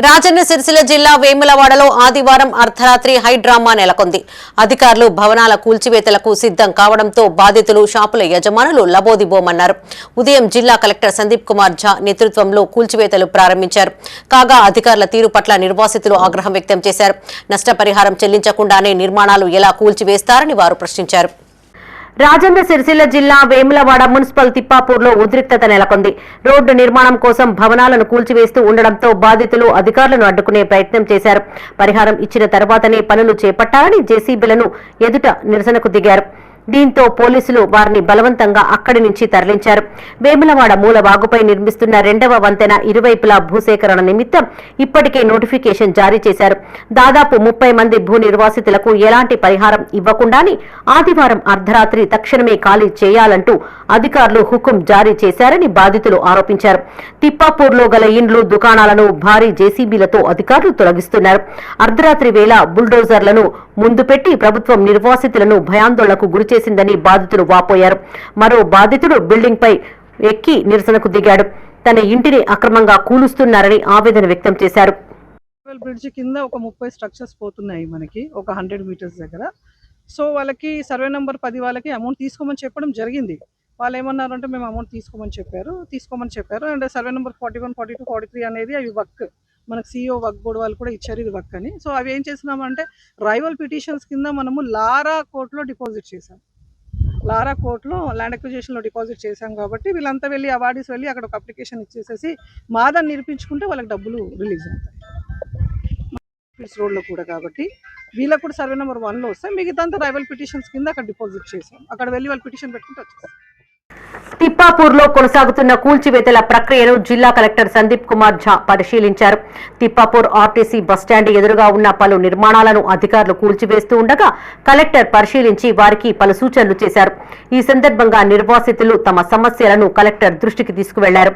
రాజన్న సిరిసిల్ల జిల్లా వేములవాడలో ఆదివారం అర్ధరాత్రి హైడ్రామా నెలకొంది. అధికారులు భవనాల కూల్చివేతలకు సిద్ధం కావడంతో బాధితులు షాపుల యజమానులు లబోదిబోమన్నారు. ఉదయం జిల్లా కలెక్టర్ సందీప్ కుమార్ ఝా నేతృత్వంలో కూల్చివేతలు ప్రారంభించారు. కాగా అధికారుల తీరు పట్ల నిర్వాసితులు ఆగ్రహం వ్యక్తం చేశారు. నష్టపరిహారం చెల్లించకుండానే నిర్మాణాలు ఎలా కూల్చివేస్తారని వారు ప్రశ్నించారు. రాజేంద్ర సిరిసిల్ల జిల్లా వేములవాడ మున్సిపల్ తిప్పాపూర్లో ఉద్రిక్తత నెలకొంది. రోడ్డు నిర్మాణం కోసం భవనాలను కూల్చివేస్తూ ఉండడంతో బాధితులు అధికారులను అడ్డుకునే ప్రయత్నం చేశారు. పరిహారం ఇచ్చిన తర్వాతనే పనులు చేపట్టాలని జేసీబీలను ఎదుట నిరసనకు దిగారు. దీంతో పోలీసులు వారిని బలవంతంగా అక్కడి నుంచి తరలించారు. వేములవాడ మూల వాగుపై నిర్మిస్తున్న రెండవ వంతెన ఇరువైపులా భూసేకరణ నిమిత్తం ఇప్పటికే నోటిఫికేషన్ జారీ చేశారు. దాదాపు ముప్పై మంది భూ నిర్వాసితులకు ఎలాంటి పరిహారం ఇవ్వకుండానే ఆదివారం అర్ధరాత్రి తక్షణమే ఖాళీ చేయాలంటూ అధికారులు హుకుం జారీ చేశారని బాధితులు ఆరోపించారు. తిప్పాపూర్లో గల ఇండ్లు దుకాణాలను భారీ జేసీబీలతో అధికారులు తొలగిస్తున్నారు. అర్ధరాత్రి వేళ బుల్డోజర్లను ముందు పెట్టి ప్రభుత్వం నిర్వాసితులను భయాందోళనకు గురిచేసిందని బాధితులు వాపోయారు. మరో బాధితుడు బిల్డింగ్ పై ఎక్కి నిరసనకు దిగాడు. తన ఇంటిని అక్రమంగా కూలుస్తున్నారని ఆవేదన వ్యక్తం చేశారు. బ్రిడ్జ్ కింద ఒక ముప్పై స్ట్రక్చర్స్ పోతున్నాయి మనకి ఒక హండ్రెడ్ మీటర్స్ దగ్గర. సో వాళ్ళకి సర్వే నెంబర్ పది వాళ్ళకి అమౌంట్ తీసుకోమని చెప్పడం జరిగింది. వాళ్ళు ఏమన్నారు అంటే మేము అమౌంట్ తీసుకోమని చెప్పారు తీసుకోమని చెప్పారు. And survey number forty one forty two forty three అనేది అవి వర్క్ మనకు సీఈఓ వర్క్ బోర్డు వాళ్ళు కూడా ఇచ్చారు ఇది వర్క్ అని. సో అవి ఏం చేసినామంటే రైవల్ పిటిషన్స్ కింద మనము లారా కోర్టులో డిపాజిట్ చేసాం లారా కోర్టులో ల్యాండ్ అక్విజిషన్లో డిపాజిట్ చేశాం కాబట్టి వీళ్ళంతా వెళ్ళి అవార్డీస్ వెళ్ళి అక్కడ ఒక అప్లికేషన్ ఇచ్చేసేసి మాదాన్ని నిరూపించుకుంటే వాళ్ళకి డబ్బులు రిలీజ్ అవుతాయి. ఫీల్డ్స్ రోడ్లో కూడా కాబట్టి వీళ్ళకి కూడా సర్వే నెంబర్ వన్లో వస్తాయి. మిగతా రైవల్ పిటిషన్స్ కింద అక్కడ డిపాజిట్ చేసాం అక్కడ వెళ్ళి వాళ్ళు పిటిషన్ పెట్టుకుంటే వచ్చేస్తాం తిప్పాపూర్లో కొనసాగుతున్న కూల్చివేతల ప్రక్రియను జిల్లా కలెక్టర్ సందీప్ కుమార్ ఝా పరిశీలించారు. తిప్పాపూర్ ఆర్టీసీ బస్టాండ్ ఎదురుగా ఉన్న పలు నిర్మాణాలను అధికారులు కూల్చివేస్తూ ఉండగా కలెక్టర్ పరిశీలించి వారికి పలు సూచనలు చేశారు. ఈ సందర్భంగా నిర్వాసితులు తమ సమస్యలను కలెక్టర్ దృష్టికి తీసుకువెళ్ళారు.